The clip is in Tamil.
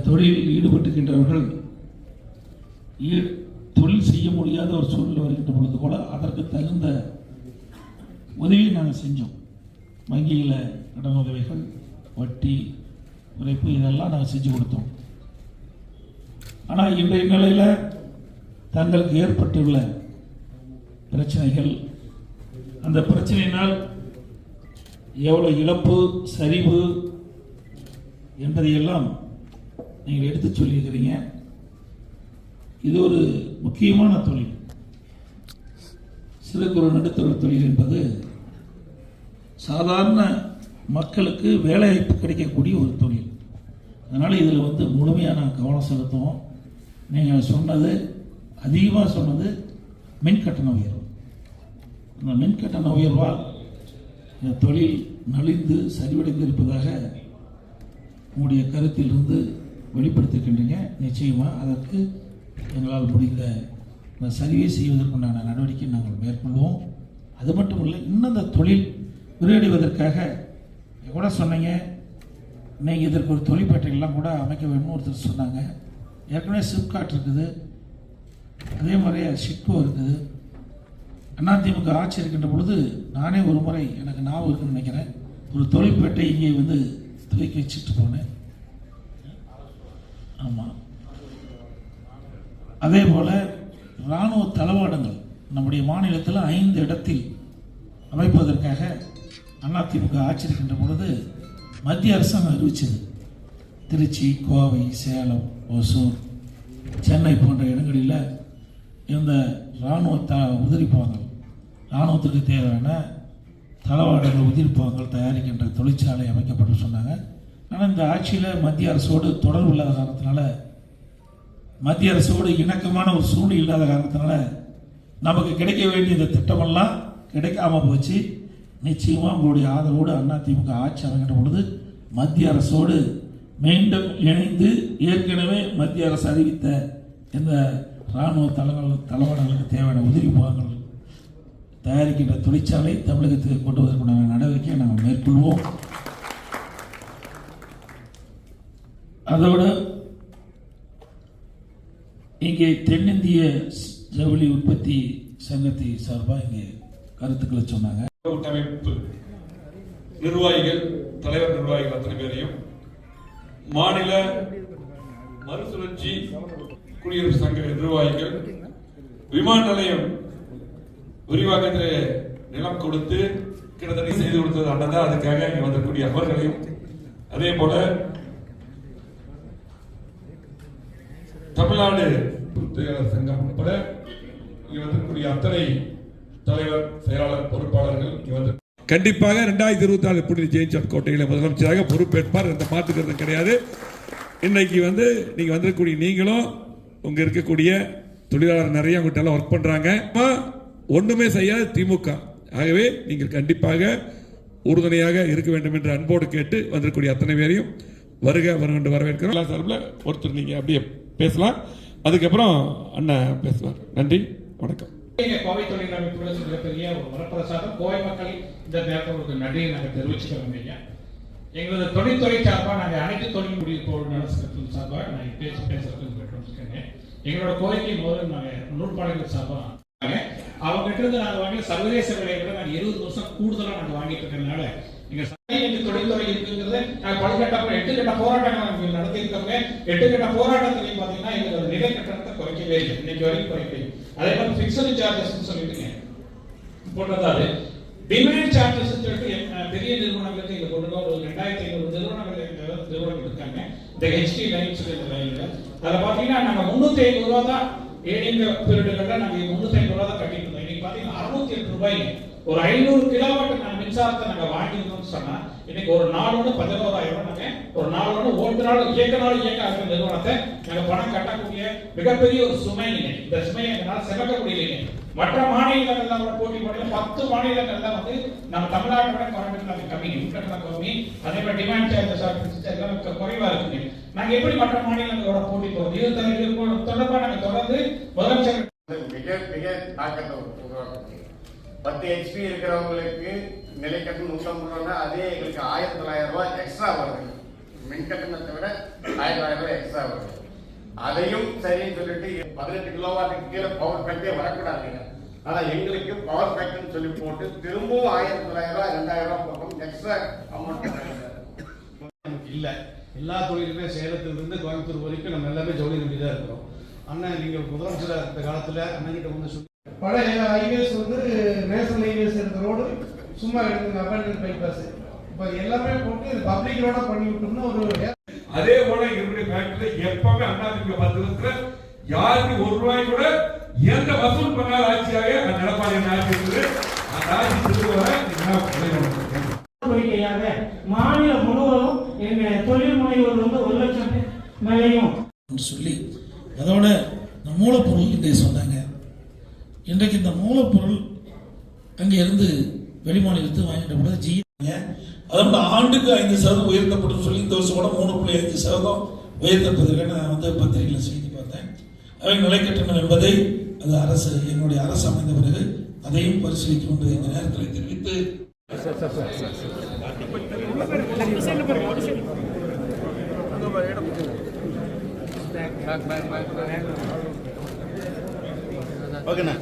தொழிலில் ஈடுபட்டுகின்றவர்கள் ஈ- தொழில் செய்ய முடியாத ஒரு சூழ்நிலை வருகின்ற பொழுது கூட அதற்கு தகுந்த உதவியை நாங்கள் செஞ்சோம். வங்கியில் கடன் உதவிகள் வட்டி குறைப்பு இதெல்லாம் நாங்கள் செஞ்சு கொடுத்தோம். ஆனால் இன்றைய நிலையில் தங்களுக்கு ஏற்பட்டுள்ள பிரச்சனைகள் அந்த பிரச்சனையினால் எவ்வளோ இழப்பு சரிவு என்பதையெல்லாம் நீங்கள் எடுத்து சொல்லியிருக்கிறீங்க. இது ஒரு முக்கியமான தொழில். சிறு குறு நடுத்தர தொழில் என்பது சாதாரண மக்களுக்கு வேலைவாய்ப்பு கிடைக்கக்கூடிய ஒரு தொழில். அதனால் இதில் வந்து முழுமையான கவனம் செலுத்துவோம். நீங்கள் சொன்னது அதிகமாக சொன்னது மின் கட்டண உயர்வு. அந்த மின் கட்டண உயர்வால் இந்த தொழில் நலிந்து சரிவடைந்திருப்பதாக உங்களுடைய கருத்திலிருந்து வெளிப்படுத்திருக்கின்றீங்க. நிச்சயமாக அதற்கு எங்களால் முடிந்த இந்த சரிவை செய்வதற்குண்டான நடவடிக்கை நாங்கள் மேற்கொள்வோம். அது மட்டும் இல்லை இன்னும் இந்த தொழில் விரிவடைவதற்காக கூட சொன்னீங்க. நீங்கள் இதற்கு ஒரு தொழிற்பேட்டைகள்லாம் கூட அமைக்க வேணும்னு ஒருத்தர் சொன்னாங்க. ஏற்கனவே சிப்காட் இருக்குது. அதே மாதிரியே சிட்கோ இருக்குது. அதிமுக ஆட்சி இருக்கின்ற பொழுது நானே ஒரு முறை எனக்கு ஞாபகம் இருக்குன்னு நினைக்கிறேன். ஒரு தொழிற்பேட்டை இங்கே வந்து துவக்கி வச்சுட்டு போனேன். ஆமாம் அதே போல் இராணுவ தளவாடங்கள் நம்முடைய மாநிலத்தில் ஐந்து இடத்தில் அமைப்பதற்காக அதிமுக ஆட்சி இருக்கின்ற பொழுது மத்திய அரசாங்கம் அறிவிச்சது. திருச்சி கோவை சேலம் ஒசூர் சென்னை போன்ற இடங்களில் இந்த இராணுவ த உதிரிப்பாங்கள் இராணுவத்துக்கு தேவையான தளவாடங்கள் உதிரிப்பாங்கள் தயாரிக்கின்ற தொழிற்சாலை அமைக்கப்பட்டு சொன்னாங்க. ஆனால் இந்த ஆட்சியில் மத்திய அரசோடு தொடர்பு இல்லாத காரணத்தினால மத்திய அரசோடு இணக்கமான ஒரு சூழ்நிலை இல்லாத காரணத்தினால நமக்கு கிடைக்க வேண்டிய இந்த திட்டமெல்லாம் கிடைக்காம போச்சு. நிச்சயமாக உங்களுடைய ஆதரவோடு அதிமுக ஆட்சி அமைக்கின்ற பொழுது மத்திய அரசோடு மீண்டும் இணைந்து ஏற்கனவே மத்திய அரசு அறிவித்த இந்த இராணுவ தளங்கள் தளவாடங்களுக்கு தேவையான உதவி பாகங்கள் தயாரிக்கின்ற தொழிற்சாலை தமிழகத்துக்கு கொண்டு வருவதற்குண்டான நடவடிக்கையை நாங்கள் மேற்கொள்வோம். அதோட இங்கே தென்னிந்திய ஜவுளி உற்பத்தி சங்கத்தை சார்பாக இங்கே கருத்துக்களை சொன்னாங்க. கூட்டமைப்பு நிர்வாகிகள் தலைவர் நிர்வாகிகள் அத்தனை பேரையும் மாநில மறுசுழற்சி குடியரசு சங்க நிர்வாகிகள் விமான நிலையம் விரிவாக்கத்தில் நிலம் கொடுத்து கிட்டத்தட்ட செய்து கொடுத்தது அண்ணன் தான். அதுக்காக இங்கே வந்தக்கூடிய அவர்களையும் அதே போல தமிழ்நாடு தொழிலாளர் சங்கம் உட்பட இங்க வந்திருக்கக்கூடிய அத்தனை தலைவர் செயலாளர் பொறுப்பாளர்கள் இங்க வந்து கண்டிப்பாக ரெண்டாயிரத்தி இருபத்தி நாலு புனித ஜெயின்சாட் கோட்டையில முதலமைச்சராக பொறுப்பேற்பார் எந்த மாற்றுக்கிறது கிடையாது. இன்னைக்கு வந்து நீங்க வந்திருக்கக்கூடிய நீங்களும் உங்க இருக்கக்கூடிய தொழிலாளர் நிறைய உங்ககிட்ட எல்லாம் ஒர்க் பண்றாங்க. ஆமா, ஒண்ணுமே செய்யாத திமுக. ஆகவே நீங்கள் கண்டிப்பாக உறுதுணையாக இருக்க வேண்டும் என்று அன்போடு கேட்டு வந்திருக்கக்கூடிய அத்தனை பேரையும் வருக வருகின்ற வரவேற்கிறோம். எல்லா சார்பில் ஒருத்தர் நீங்க அப்படியே பேசலாம். அதுக்கப்புறம் அண்ணன் பேசுவார். நன்றி வணக்கம். கோவை தொழில் அமைப்புல மிகப்பெரிய ஒரு வரப்பிரசாதம். கோவை மக்கள் இந்த நேரத்தில் உங்களுக்கு நன்றியை நாங்கள் தெரிவிச்சுக்கிறோம் ஐயா எங்களது தொழில்துறை சார்பாக நாங்கள் அனைத்து தொழில் முடிவு சார்பாக நாங்கள் பேசி பேசுறதுக்கு கேட்டிருக்கேன் எங்களோட கோரிக்கை முதல்ல நாங்கள் நூற்பாளையங்கள் சார்பாக அவங்க கிட்ட இருந்து நாங்கள் வாங்கின சர்வதேச விலையை விட நாங்கள் இருபது வருஷம் கூடுதலாக நாங்கள் வாங்கிட்டு இருக்கறதுனால எங்க தொழில்துறை இருக்குங்கிறது பல கட்ட எட்டு கட்ட போராட்டங்கள் நாங்கள் எட்டு கட்ட போராட்டத்திலையும் பார்த்தீங்கன்னா எங்களோட நிலை கட்டணத்தை குறைக்கவே இல்லை. இன்னைக்கு வரைக்கும் குறைக்கவே அதே மாதிரி பிக்சடு சார்ஜஸ் சொல்லிட்டுங்க. போட்டதாவது டிமாண்ட் சார்ஜஸ் சொல்லிட்டு பெரிய நிறுவனங்களுக்கு இங்க கொண்டு ஒரு ரெண்டாயிரத்தி ஐநூறு நிறுவனங்கள் எங்க நிறுவனங்கள் இருக்காங்க. இந்த ஹெச்டி லைன் சொல்லி இந்த லைன்ல அதுல பாத்தீங்கன்னா நாங்க முன்னூத்தி ஐநூறு ரூபா தான் ஏடிஎம் பீரியடுகள்ல நாங்க முன்னூத்தி ஐநூறு ரூபா தான் கட்டிட்டு இருந்தோம். இன்னைக்கு பாத்தீங்கன்னா அறுநூத்தி எட்டு ரூபாய் ஒரு ஐநூறு கிலோவாட் நாங்க மின்சாரத்தை நாங்க வாங்கியிருந்தோம்னு சொன்னா இன்னைக்கு ஒரு நாளோட பதினோராயிரம் நாங்க ஒரு நாளோட ஒன்று நாள் இயக்க நாள் இயக்க ஆகிற நிறுவனத்தை நாங்க பணம் கட்டக்கூடிய மிகப்பெரிய ஒரு சுமை இந்த சுமையை எங்களால் சிறக்க முடியலைங்க மற்ற மாநிலங்கள்ல கூட போட்டி போட்டு பத்து மாநிலங்கள்ல வந்து நம்ம தமிழ்நாட்டோட கவர்மெண்ட் கம்மி இன்கம் கம்மி அதே மாதிரி டிமாண்ட் சார்ஜஸ் எல்லாம் குறைவா இருக்குங்க நாங்க எப்படி மற்ற மாநிலங்களோட போட்டி போறது இது தொடர்பாக இது நாங்க தொடர்ந்து முதலமைச்சர் மிக மிக தாக்கத்தை உருவாக்கும் பத்து ஹெச்பி இருக்கிறவங்களுக்கு நிலை கட்டணம் நூற்றம்பது ரூபா அதே எங்களுக்கு ஆயிரத்தி தொள்ளாயிரம் ரூபாய் எக்ஸ்ட்ரா வருது. மின் கட்டணத்தை விட ஆயிரத்தி தொள்ளாயிரம் ரூபாய் எக்ஸ்ட்ரா வருது. அதையும் சரின்னு சொல்லிட்டு பதினெட்டு கிலோவாட்டுக்கு கீழே பவர் பேக்கே வரக்கூடாதுங்க ஆனா எங்களுக்கு பவர் பேக்குன்னு சொல்லி போட்டு திரும்பவும் ஆயிரத்தி தொள்ளாயிரம் ரூபாய் ரெண்டாயிரம் ரூபாய் பக்கம் எக்ஸ்ட்ரா அமௌண்ட் இல்லை. எல்லா தொழிலுமே சேலத்திலிருந்து கோயம்புத்தூர் வரைக்கும் நம்ம எல்லாமே ஜவுளி நம்பி தான் இருக்கிறோம். அண்ணன் நீங்கள் முதலமைச்சராக இந்த காலத்தில் அண்ணன்கிட்ட வந்து பழைய ஹைவேஸ் வந்து நேஷனல் ஹைவேஸ் இருந்த ரோடு சும்மா எடுத்துங்க அபேண்டன் பைபாஸ் இப்போ எல்லாமே போட்டு இது பப்ளிக் ரோட பண்ணி விட்டோம்னா ஒரு அதே போல என்னுடைய ஃபேக்டரியில எப்பவுமே அதிமுக பத்து வருஷத்துல யாருக்கு ஒரு ரூபாய் கூட எந்த வசூல் பண்ணாத ஆட்சியாக அந்த எடப்பாடி ஆட்சி அந்த ஆட்சி திரும்ப கோரிக்கையாக மாநிலம் முழுவதும் எங்க தொழில் முனைவோர் வந்து ஒரு லட்சம் மேலேயும் சொல்லி அதோட மூலப்பொருள் இன்றைய சொன்னாங்க. இன்றைக்கு இந்த மூலப்பொருள் அங்கே இருந்து வெளிமாநிலத்து வாங்கிட்டு கூட ஜி அதோட ஆண்டுக்கு ஐந்து சதவீதம் உயர்த்தப்படும் சொல்லி இந்த வருஷம் கூட மூணு புள்ளி ஐந்து சதவீதம் உயர்த்தப்பதற்கு நான் வந்து பத்திரிகையில் செய்தி பார்த்தேன். அவை நிலைக்கட்டணம் என்பதை அது அரசு என்னுடைய அரசு அமைந்த பிறகு அதையும் பரிசீலிக்கும் என்று இந்த நேரத்தில் தெரிவித்து ఓకేనా?